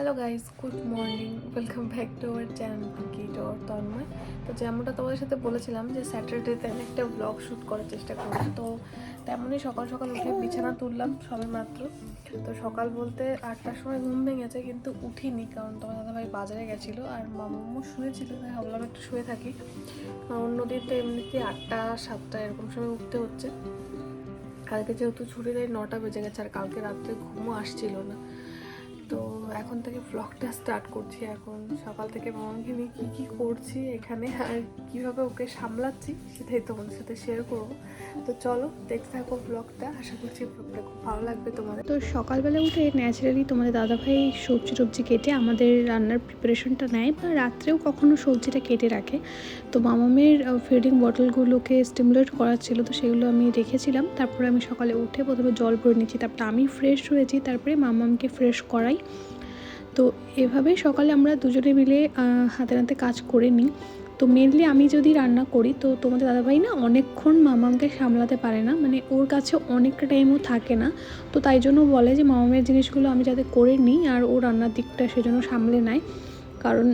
Hello guys good morning welcome back to our channel kit ওর তন্ময় তো যেমনটা তোমাদের সাথে বলেছিলাম যে স্যাটারডেতে আমি একটা ব্লগ শ্যুট করার চেষ্টা করি তো তেমনই সকাল সকাল উঠে বিছানা তুললাম সবে মাত্র তো সকাল বলতে আটটার সময় ঘুম ভেঙেছে, কিন্তু উঠিনি, কারণ তোমার দাদাভাই বাজারে গেছিল আর মামু শুয়েছিল, তাই ভাবলাম একটু শুয়ে থাকি। অন্যদিন তো এমনিতে আটটা, সাতটা এরকম সময় উঠতে হচ্ছে। কালকে যেহেতু ছুটি দেয় নটা বেজে গেছে, আর কালকে রাত্রে ঘুমও আসছিল না। তো এখন থেকে ব্লগটা স্টার্ট করছি এখন। সকাল থেকে মামাকে নিয়ে কী কী করছি এখানে আর কীভাবে ওকে সামলাচ্ছি সেটাই তোমাদের সাথে শেয়ার করব। তো চলো, দেখতে থাকো ব্লগটা আশা করছি ব্লগটা খুব ভালো লাগবে তোমাদের। তো সকালবেলা উঠে ন্যাচারালি তোমাদের দাদাভাই সবজি টবজি কেটে আমাদের রান্নার প্রিপারেশনটা নেয় বা রাত্রেও কখনো সবজিটা কেটে রাখে। তো মামামের ফিডিং বটলগুলোকে স্টিমুলেট করার ছিল তো সেগুলো আমি রেখেছিলাম। তারপরে আমি সকালে উঠে প্রথমে জল ভরে নিচ্ছি। তারপরে আমি ফ্রেশ হয়েছি। তারপরে মামামকে ফ্রেশ করাই। তো এভাবেই সকালে আমরা দুজনে মিলে হাতে হাতে কাজ করে নিই। তো মেনলি আমি যদি রান্না করি, তো তোমাদের দাদাভাই না অনেকক্ষণ মামামকে সামলাতে পারে না। মানে ওর কাছে অনেকটা টাইমও থাকে না। তো তাই জন্য বলে যে মামামের জিনিসগুলো আমি যাতে করে নিই আর ও রান্নার দিকটা সেজন্য সামলে নেয়। কারণ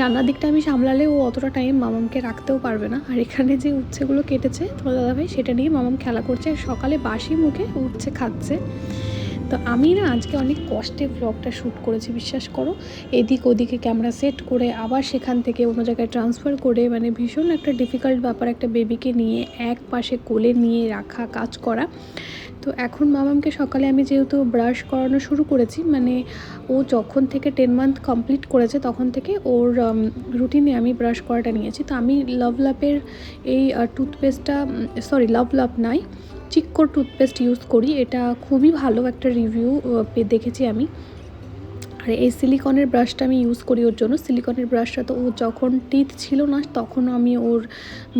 রান্নার দিকটা আমি সামলালে ও অতটা টাইম মামামকে রাখতেও পারবে না। আর এখানে যে উচ্ছেগুলো কেটেছে তোমার দাদাভাই, সেটা নিয়ে মামাম খেলা করছে। আর সকালে বাসি মুখে উচ্ছে খাচ্ছে। তো আমি না আজকে অনেক কষ্টে ব্লগটা শ্যুট করেছি, বিশ্বাস করো। এদিক ওদিকে ক্যামেরা সেট করে আবার সেখান থেকে অন্য জায়গায় ট্রান্সফার করে মানে ভীষণ একটা ডিফিকাল্ট ব্যাপার একটা বেবিকে নিয়ে এক পাশে কোলে নিয়ে রাখা, কাজ করা। তো এখন মামামকে সকালে আমি যেহেতু ব্রাশ করানো শুরু করেছি মানে ও যখন থেকে টেন মান্থ কমপ্লিট করেছে তখন থেকে ওর রুটিনে আমি ব্রাশ করাটা নিয়েছি। তো আমি লাভ লাভের এই টুথপেস্টটা সরি লাভ লাভ নাই চিক্কোর টুথপেস্ট ইউজ করি। এটা খুবই ভালো একটা রিভিউ দেখেছি আমি। আর এই সিলিকনের ব্রাশটা আমি ইউজ করি ওর জন্য। সিলিকনের ব্রাশটা তো ও যখন টিথ ছিল না, তখন আমি ওর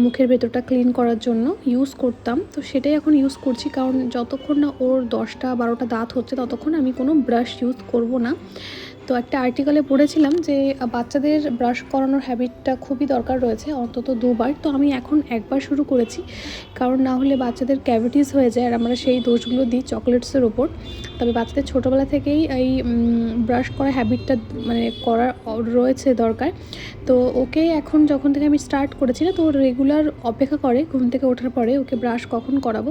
মুখের ভেতরটা ক্লিন করার জন্য ইউজ করতাম। তো সেটাই এখন ইউজ করছি, কারণ যতক্ষণ না ওর দশটা বারোটা দাঁত হচ্ছে, ততক্ষণ আমি কোনো ব্রাশ ইউজ করব না। তো একটা আর্টিকেলে পড়েছিলাম যে বাচ্চাদের ব্রাশ করানোর হ্যাবিটটা খুবই দরকার রয়েছে, অন্তত দুবার। তো আমি এখন একবার শুরু করেছি, কারণ না হলে বাচ্চাদের ক্যাভিটিস হয়ে যায়, আর আমরা সেই দোষগুলো দিই চকলেটসের ওপর তবে বাচ্চাদের ছোটোবেলা থেকেই এই ব্রাশ করা হ্যাবিটটা মানে করার রয়েছে দরকার। তো ওকে এখন যখন থেকে আমি স্টার্ট করেছি না, তো ও রেগুলার অপেক্ষা করে ঘুম থেকে ওঠার পরে ওকে ব্রাশ কখন করাবো।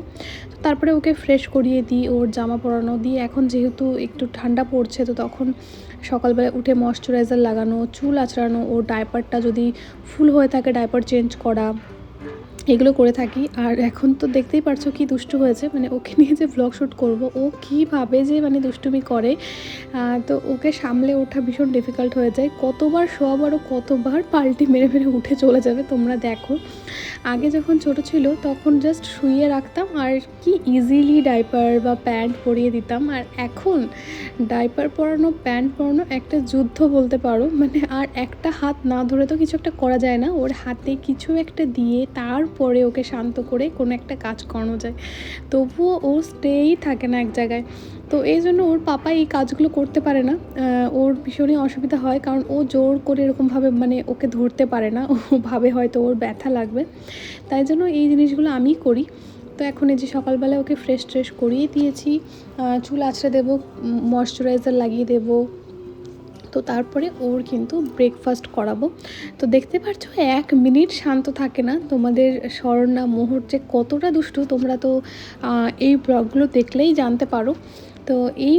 তো তারপরে ওকে ফ্রেশ করিয়ে দিই, ওর জামা পরানো দিয়ে এখন যেহেতু একটু ঠান্ডা পড়ছে, তো তখন সকালবেলা উঠে ময়শ্চারাইজার লাগানো, চুল আঁচড়ানো, ওর ডাইপারটা যদি ফুল হয়ে থাকে ডাইপার চেঞ্জ করা এগুলো করে থাকি। আর এখন তো দেখতেই পারছ কি দুষ্টু হয়েছে। মানে ওকে নিয়ে যে ব্লগ শ্যুট করব, ও কীভাবে যে মানে দুষ্টুমি করে। তো ওকে সামলে ওঠা ভীষণ ডিফিকাল্ট হয়ে যায়। কতবার শোয়াব আরও কতবার পাল্টি মেরে মেরে উঠে চলে যাবে তোমরা দেখো। আগে যখন ছোট ছিল তখন জাস্ট শুয়ে রাখতাম আর কি ইজিলি ডাইপার বা প্যান্ট পরিয়ে দিতাম। আর এখন ডাইপার পরানো প্যান্ট পরানো একটা যুদ্ধ বলতে পারো। মানে আর একটা হাত না ধরে তো কিছু একটা করা যায় না। ওর হাতে কিছু একটা দিয়ে তারপরে ওকে শান্ত করে কোনো একটা কাজ করানো যায়। তবুও ও স্টেই থাকে না এক জায়গায়। তো এই জন্য ওর পাপা এই কাজগুলো করতে পারে না। ওর ভীষণই অসুবিধা হয় কারণ ও জোর করে এরকমভাবে মানে ওকে ধরতে পারে না। ও ভাবে হয়তো ওর ব্যথা লাগবে। তাই জন্য এই জিনিসগুলো আমিই করি। তো এখন এই যে সকালবেলা ওকে ফ্রেশ ট্রেশ করিয়ে দিয়েছি। চুল আছড়ে দেবো ময়শ্চারাইজার লাগিয়ে দেবো। তো তারপরে ওর কিন্তু ব্রেকফাস্ট করাবো। তো দেখতে পাচ্ছ এক মিনিট শান্ত থাকে না। তোমাদের স্বর্ণা, মোহর যে কতটা দুষ্টু, তোমরা তো এই ব্লগগুলো দেখলেই জানতে পারো। তো এই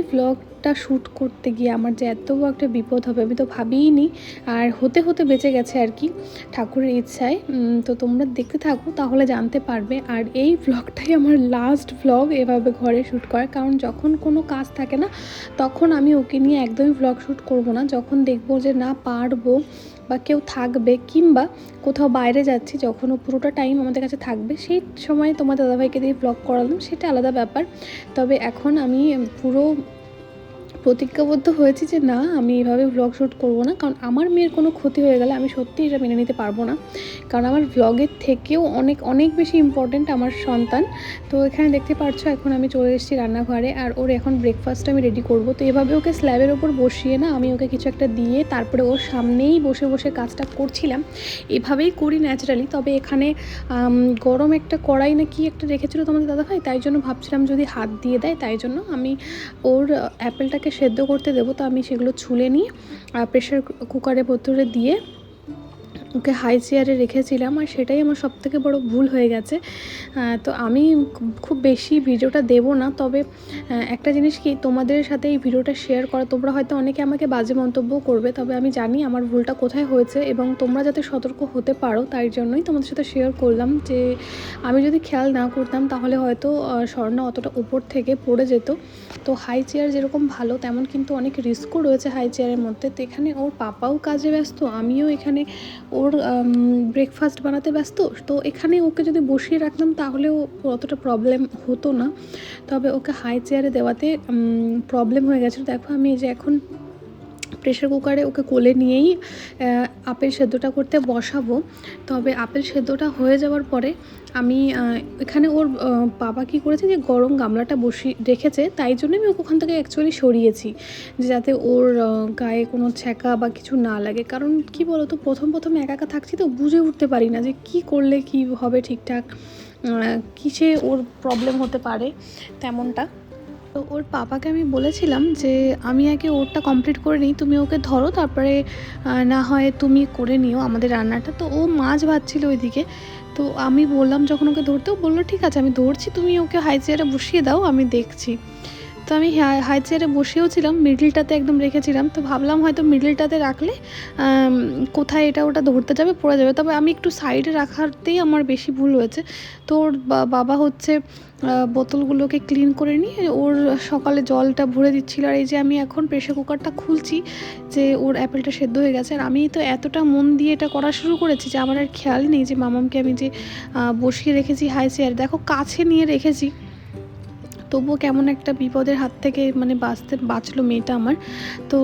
ব্লগটা শ্যুট করতে গিয়ে আমার যে এত একটা বিপদ হবে, আমি তো ভাবিইনি। আর হতে হতে বেঁচে গেছে আর কি ঠাকুরের ইচ্ছায়। তো তোমরা দেখতে থাকো, তাহলে জানতে পারবে। আর এই ব্লগটাই আমার লাস্ট ব্লগ এভাবে ঘরে শ্যুট করা কারণ যখন কোনো কাজ থাকে না, তখন আমি ওকে নিয়ে একদমই ব্লগ শ্যুট করব না। যখন দেখব যে না পারব বা কেউ থাকবে কিংবা কোথাও বাইরে যাচ্ছি, যখন ও পুরোটা টাইম আমাদের কাছে থাকবে, সেই সময় তোমার দাদাভাইকে দিয়ে ব্লগ করালাম, সেটা আলাদা ব্যাপার। তবে এখন আমি পুরো প্রতিজ্ঞাবদ্ধ হয়েছি যে না, আমি এভাবে ব্লগ শ্যুট করব না। কারণ আমার মেয়ের কোনো ক্ষতি হয়ে গেলে আমি সত্যিই এটা মেনে নিতে পারব না। কারণ আমার ব্লগের থেকেও অনেক অনেক বেশি ইম্পর্ট্যান্ট আমার সন্তান। তো এখানে দেখতে পাচ্ছ এখন আমি চলে এসেছি রান্নাঘরে আর ওর এখন ব্রেকফাস্ট আমি রেডি করব। তো এভাবে ওকে স্ল্যাবের ওপর বসিয়ে না, আমি ওকে কিছু একটা দিয়ে তারপরে ওর সামনেই বসে বসে কাজটা করছিলাম। এভাবেই করি ন্যাচারালি তবে এখানে গরম একটা কড়াই না কি একটা রেখেছিল তোমাদের দাদাভাই? তাই জন্য ভাবছিলাম যদি হাত দিয়ে দেয়, তাই জন্য আমি ওর অ্যাপেলটাকে সেদ্ধ করতে দেবো তো আমি সেগুলো ছুলে নিয়ে প্রেশার কুকারের ভেতরে দিয়ে ওকে হাই চেয়ারে রেখেছিলাম আর সেটাই আমার সব থেকে বড় ভুল হয়ে গেছে। তো আমি খুব বেশি ভিডিওটা দেব না, তবে একটা জিনিস কি তোমাদের সাথে এই ভিডিওটা শেয়ার করা, তোমরা হয়তো অনেকে আমাকে বাজে মন্তব্য করবে, তবে আমি জানি আমার ভুলটা কোথায় হয়েছে এবং তোমরা যাতে সতর্ক হতে পারো, তাই জন্যই তোমাদের সাথে শেয়ার করলাম যে আমি যদি খেয়াল না করতাম তাহলে হয়তো স্বর্ণা অতটা উপর থেকে পড়ে যেত। তো হাই চেয়ার যেরকম ভালো, তেমন কিন্তু অনেক রিস্কও রয়েছে হাই চেয়ারের মধ্যে। তো এখানে ওর পাপাও কাজে ব্যস্ত, আমিও এখানে ওর ব্রেকফাস্ট বানাতে ব্যস্ত, তো এখানে ওকে যদি বসিয়ে রাখতাম তাহলেও অতটা প্রবলেম হতো না। তবে ওকে হাই চেয়ারে দেওয়াতে প্রবলেম হয়ে গেছিল। দেখো আমি যে এখন প্রেশার কুকারে ওকে কোলে নিয়েই আপেল সেদ্ধটা করতে বসাবো। তবে আপেল সেদ্ধটা হয়ে যাওয়ার পরে আমি এখানে ওর বাবা কী করেছে যে গরম গামলাটা বসিয়ে রেখেছে, তাই জন্য আমি ওকে ওখান থেকে অ্যাকচুয়ালি সরিয়েছি। যে যাতে ওর গায়ে কোনো ছ্যাঁকা বা কিছু না লাগে। কারণ কি বলো তো প্রথম প্রথম একা একা থাকছি তো বুঝে উঠতে পারি না যে কি করলে কি হবে ঠিকঠাক কিসে ওর প্রবলেম হতে পারে তেমনটা। তো ওর পাপাকে আমি বলেছিলাম যে, আমি আগে ওরটা কমপ্লিট করে নিই, তুমি ওকে ধরো, তারপরে না হয় তুমি করে নিও আমাদের রান্নাটা। তো ও মাছ ভাজছিল ওইদিকে। তো আমি বললাম যখন ওকে ধরতে, ও বলল, ঠিক আছে, আমি ধরছি, তুমি ওকে হাই চেয়ারে বসিয়ে দাও, আমি দেখছি। তো আমি হাই- চেয়ারে বসেও ছিলাম মিডলটাতে একদম রেখেছিলাম। তো ভাবলাম হয়তো মিডলটাতে রাখলে কোথায় এটা ওটা ধরতে যাবে, পড়ে যাবে। তবে আমি একটু সাইডে রাখাতেই আমার বেশি ভুল হয়েছে। তো ওর বাবা হচ্ছে বোতলগুলোকে ক্লিন করে নিয়ে ওর সকালে জলটা ভরে দিচ্ছিল। আর এই যে আমি এখন প্রেশার কুকারটা খুলছি যে ওর অ্যাপেলটা সেদ্ধ হয়ে গেছে। আর আমি তো এতটা মন দিয়ে এটা করা শুরু করেছি যে আমার আর খেয়াল নেই যে মামামকে আমি যে বসিয়ে রেখেছি হাই চেয়ার দেখো কাছে নিয়ে রেখেছি। তবুও কেমন একটা বিপদের হাত থেকে মানে বাঁচতে বাঁচলো মেয়েটা আমার। তো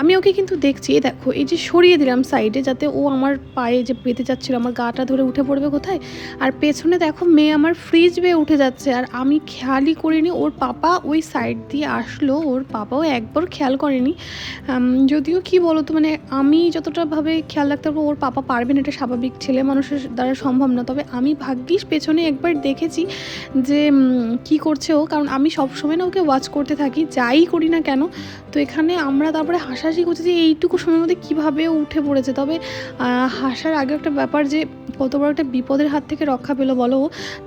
আমি ওকে কিন্তু দেখছি দেখো, এই যে সরিয়ে দিলাম সাইডে যাতে ও আমার পায়ে যে বেঁধে যাচ্ছিল, আমার গাটা ধরে উঠে পড়বে কোথায়? আর পেছনে দেখো মেয়ে আমার ফ্রিজ বেয়ে উঠে যাচ্ছে, আর আমি খেয়ালই করিনি ওর পাপা ওই সাইড দিয়ে আসলো, ওর পাপাও একবার খেয়াল করেনি। যদিও কি বলো তো মানে আমি যতটা ভাবে খেয়াল রাখতে পারব, ওর পাপা পারবেন এটা স্বাভাবিক। ছেলে মানুষের দ্বারা সম্ভব না, তবে আমি ভাগ্যিস পেছনে একবার দেখেছি যে কি করছে ও, কারণ আমি সবসময় না ওকে ওয়াচ করতে থাকি, যাই করি না কেন, তো এখানে আমরা তারপরে হাসাহাসি করছি যে এইটুকু সময়ের মধ্যে কীভাবে উঠে পড়েছে। তবে হাসার আগে একটা ব্যাপার যে কত বড় একটা বিপদের হাত থেকে রক্ষা পেল বলো,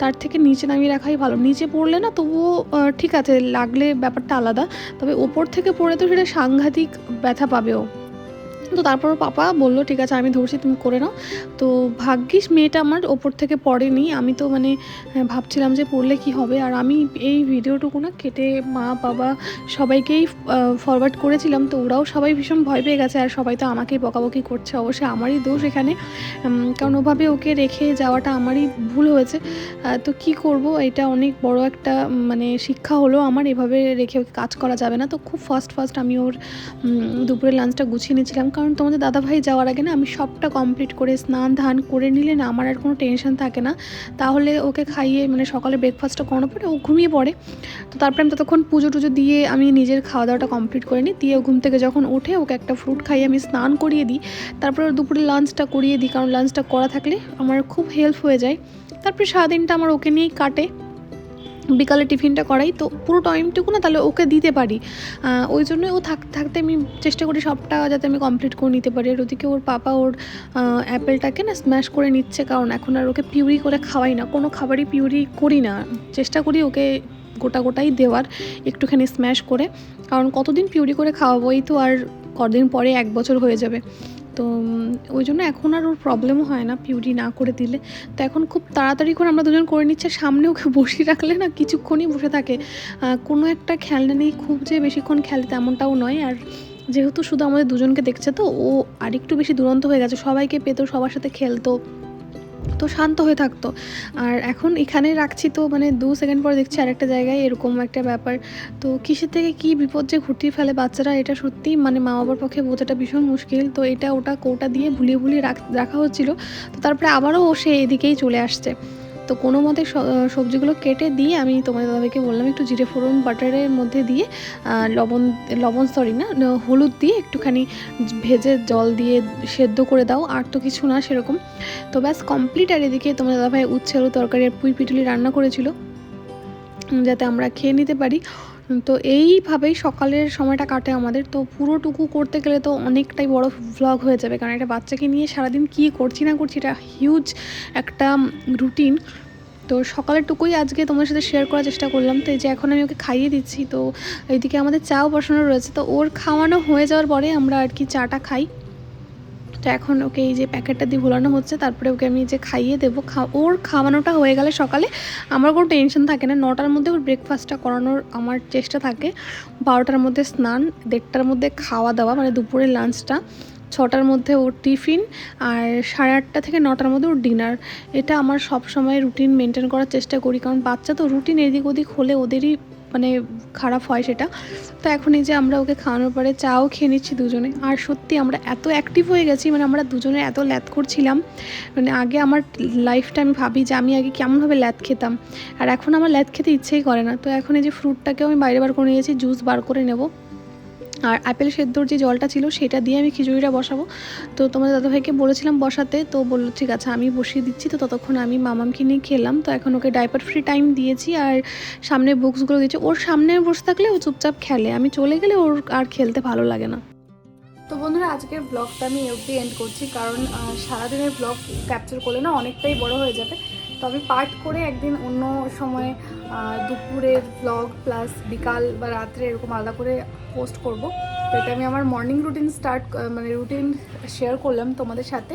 তার থেকে নিচে নামিয়ে রাখাই ভালো। নিচে পড়লে না তবুও ঠিক আছে, লাগলে ব্যাপারটা আলাদা, তবে ওপর থেকে পড়ে তো সেটা সাংঘাতিক ব্যথা পাবে ও। তো তারপর পাপা বলল, ঠিক আছে, আমি ধরছি, তুমি করে নাও। তো ভাগ্যিস মেয়েটা আমার ওপর থেকে পড়েনি। আমি তো মানে ভাবছিলাম যে পড়লে কি হবে। আর আমি এই ভিডিওটুকু না কেটে মা, বাবা সবাইকেই ফরওয়ার্ড করেছিলাম। তো ওরাও সবাই ভীষণ ভয় পেয়ে গেছে। আর সবাই তো আমাকেই বকাবকি করছে। অবশ্যই আমারই দোষ এখানে। কারণ ওভাবে ওকে রেখে যাওয়াটা আমারই ভুল হয়েছে। তো কি করব? এটা অনেক বড় একটা মানে শিক্ষা হলো আমার। এভাবে রেখে ওকে কাজ করা যাবে না। তো খুব ফার্স্ট ফার্স্ট আমি ওর দুপুরের লাঞ্চটা গুছিয়ে নিয়েছিলাম। কারণ তোমাদের দাদাভাই যাওয়ার আগে না আমি সবটা কমপ্লিট করে স্নান, ধান করে নিলে না আমার আর কোনো টেনশন থাকে না। তাহলে ওকে খাইয়ে মানে সকালে ব্রেকফাস্টটা করানোর পরে ও ঘুমিয়ে পড়ে। তো তারপরে আমি ততক্ষণ পুজো টুজো দিয়ে আমি নিজের খাওয়া দাওয়াটা কমপ্লিট করে নিই। দিয়ে ও ঘুম থেকে যখন ওঠে ওকে একটা ফ্রুট খাইয়ে আমি স্নান করিয়ে দিই। তারপরে দুপুরে লাঞ্চটা করিয়ে দিই কারণ লাঞ্চটা করা থাকলে আমার খুব হেল্প হয়ে যায়। তারপরে সারাদিনটা আমার ওকে নিয়েই কাটে। বিকালে টিফিনটা করাই, তো পুরো টাইমটুকু না তাহলে ওকে দিতে পারি। ওই জন্যই ও থাক, থাকতে আমি চেষ্টা করি সবটা যাতে আমি কমপ্লিট করে নিতে পারি। আর ওদিকে ওর পাপা ওর অ্যাপেলটাকে না স্ম্যাশ করে নিচ্ছে, কারণ এখন আর ওকে পিউরি করে খাওয়াই না। কোনো খাবারই পিউরি করি না। চেষ্টা করি ওকে গোটা গোটাই দেওয়ার, একটুখানি স্ম্যাশ করে। কারণ কতদিন পিউরি করে খাওয়াবো এই তো আর কদিন পরে এক বছর হয়ে যাবে। তো ওই জন্য এখন আর ওর প্রবলেমও হয় না পিউরি না করে দিলে। তো এখন খুব তাড়াতাড়ি করে আমরা দুজন করে নিচ্ছে সামনে ওকে বসিয়ে রাখলে না কিছুক্ষণই বসে থাকে। কোনো একটা খেলনা নেই, খুব যে বেশিক্ষণ খেলে তেমনটাও নয়। আর যেহেতু শুধু আমাদের দুজনকে দেখছে তো, ও আরেকটু বেশি দুরন্ত হয়ে গেছে, সবাইকে পেতো, সবার সাথে খেলতো। তো শান্ত হয়ে থাকতো। আর এখন এখানে রাখছি তো মানে দু সেকেন্ড পর দেখছি আরেকটা জায়গায় এরকম একটা ব্যাপার। তো কিসের থেকে কি বিপদ যে ঘটিয়ে ফেলে বাচ্চারা, এটা সত্যি মানে মা বাবার পক্ষে বোঝাটা ভীষণ মুশকিল। তো এটা ওটা কোটা দিয়ে ভুলিয়ে ভুলিয়ে রাখ- হচ্ছিল। তো তারপরে আবারও ও সে এদিকেই চলে আসছে। তো কোনো মতে সবজিগুলো কেটে দিয়ে আমি তোমাদের দাদাকে বললাম একটু জিরে ফোড়ন, বাটারের মধ্যে দিয়ে লবণ লবণ সরি না হলুদ দিয়ে একটুখানি ভেজে জল দিয়ে সেদ্ধ করে দাও, আর তো কিছু না সেরকম। তো ব্যাস কমপ্লিট আর এদিকে তোমাদের দাদাভাই উচ্ছে আলু তরকারি আর পুঁই পিটুলি রান্না করেছিল। যাতে আমরা খেয়ে নিতে পারি। তো এইভাবেই সকালের সময়টা কাটে আমাদের। তো পুরোটুকু করতে গেলে তো অনেকটাই বড় ভ্লগ হয়ে যাবে। কারণ একটা বাচ্চাকে নিয়ে সারাদিন কী করছি না করছি এটা হিউজ একটা রুটিন তো সকালের টুকুই আজকে তোমার সাথে শেয়ার করার চেষ্টা করলাম। তো এই যে এখন আমি ওকে খাইয়ে দিচ্ছি। তো এইদিকে আমাদের চাও বসানো রয়েছে। তো ওর খাওয়ানো হয়ে যাওয়ার পরে আমরা আর কি চাটা খাই। তো এখন ওকে এই যে প্যাকেটটা দিয়ে ভোলানো হচ্ছে, তারপরে ওকে আমি যে খাইয়ে দেবো। খা, ওর খাওয়ানোটা হয়ে গেলে সকালে আমার কোনো টেনশন থাকে না। নটার মধ্যে ওর ব্রেকফাস্টটা করানোর আমার চেষ্টা থাকে। বারোটার মধ্যে স্নান, দেড়টার মধ্যে খাওয়া দাওয়া মানে দুপুরের লাঞ্চটা ছটার মধ্যে ওর টিফিন, আর সাড়ে আটটা থেকে নটার মধ্যে ওর ডিনার এটা আমার সব সময় রুটিন মেনটেন করার চেষ্টা করি, কারণ বাচ্চা তো রুটিন এদিক ওদিক হলে ওদেরই মানে খারাপ হয় সেটা। তো এখন এই যে আমরা ওকে খাওয়ানোর পরে চাও খেয়ে নিচ্ছি দুজনে। আর সত্যি আমরা এত অ্যাক্টিভ হয়ে গেছি মানে আমরা দুজনে এত ল্যাথ করছিলাম। মানে আগে আমার লাইফটা আমি ভাবি যে আমি আগে কেমনভাবে ল্যাথ খেতাম। আর এখন আমার ল্যাথ খেতে ইচ্ছেই করে না। তো এখন এই যে ফ্রুটটাকেও আমি বাইরে বার করে নিয়েছি জুস বার করে নেব। আর অ্যাপেল সেদ্ধর যে জলটা ছিল সেটা দিয়ে আমি খিচুড়িটা বসাবো। তো তোমাদের দাদাভাইকে বলেছিলাম বসাতে, তো বলল, ঠিক আছে, আমি বসিয়ে দিচ্ছি। তো ততক্ষণ আমি মামামকে নিয়ে খেলাম। তো এখন ওকে ডাইপার ফ্রি টাইম দিয়েছি আর সামনে বুকসগুলো দিয়েছি। ওর সামনে বসে থাকলে ও চুপচাপ খেলে। আমি চলে গেলে ওর আর খেলতে ভালো লাগে না। তো বন্ধুরা, আজকের ব্লগটা আমি অবধি এন্ড করছি। কারণ সারাদিনের ব্লগ ক্যাপচার করলে না অনেকটাই বড় হয়ে যাবে। তো আমি পার্ট করে একদিন অন্য সময়ে দুপুরের ব্লগ প্লাস বিকাল বা রাত্রে এরকম আলাদা করে পোস্ট করব। তো এটা আমি আমার মর্নিং রুটিন স্টার্ট মানে রুটিন শেয়ার করলাম তোমাদের সাথে।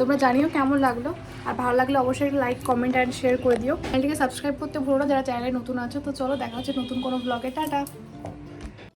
তোমরা জানিও কেমন লাগল। আর ভালো লাগলে অবশ্যই লাইক কমেন্ট অ্যান্ড শেয়ার করে দিও। চ্যানেলটিকে সাবস্ক্রাইব করতে ভুলো যারা চ্যানেলে নতুন আছো, তো চলো দেখা হচ্ছে নতুন কোনো ব্লগে টাটা!